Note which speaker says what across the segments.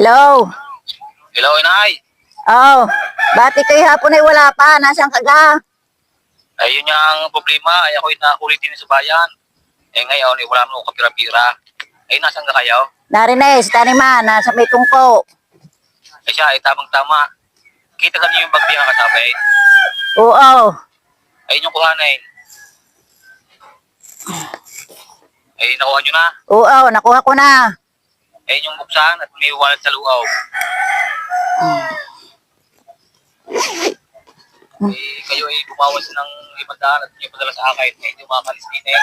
Speaker 1: Hello?
Speaker 2: Hello, inay.
Speaker 1: Oh, bati kayo hapon ay wala pa. Nasaan ka ga?
Speaker 2: Ayun nga ang problema. Ay ako'y nakulitin sa bayan. Eh ngayon, eh, wala mo kapira-pira. Eh, nasan ka kayo?
Speaker 1: Narines, tanima, nasa may tungko.
Speaker 2: Eh siya, eh, tamang-tama. Kita ka niyo yung bagbi ang kasabi.
Speaker 1: Oo.
Speaker 2: Ayun yung kuhanin. Eh, nakuha nyo na.
Speaker 1: Oo, nakuha ko na.
Speaker 2: Ayun yung buksan at may wallet sa luaw. Eh, kayo ay bumawas ng limandaan at yung padala sa akin. Eh, hindi makakalis din eh.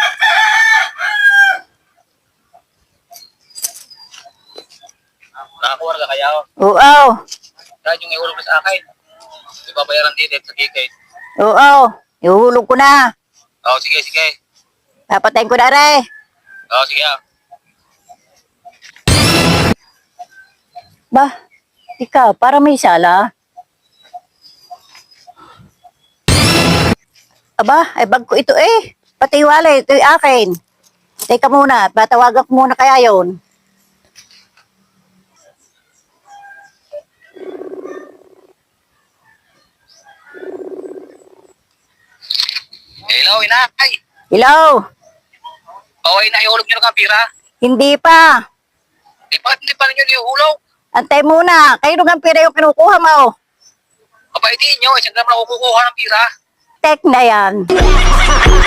Speaker 2: Nakakuha na ka kaya?
Speaker 1: Oo.
Speaker 2: Kahit yung iulog na sa akin. Ibabayaran din eh, sa kikay.
Speaker 1: Oo. Ihuhulog ko na.
Speaker 2: Oo, sige, sige.
Speaker 1: Papatayin ko na rin.
Speaker 2: Oo, sige ah.
Speaker 1: Ba, ikaw, para may sala. Aba, ay bag ko ito eh. Pati wallet, ito akin. Teka muna, patawagan ko muna kaya yon.
Speaker 2: Hello, inay.
Speaker 1: Hello?
Speaker 2: Oo, inay, ihulog nyo ng kapira.
Speaker 1: Hindi pa.
Speaker 2: Eh, bakit hindi pa ninyo ihulog?
Speaker 1: Antay muna. Kayo nung ang pira yung kinukuha mo.
Speaker 2: Kabaitin nyo, isang naman ako kukuha ng pira.
Speaker 1: Tek na yan.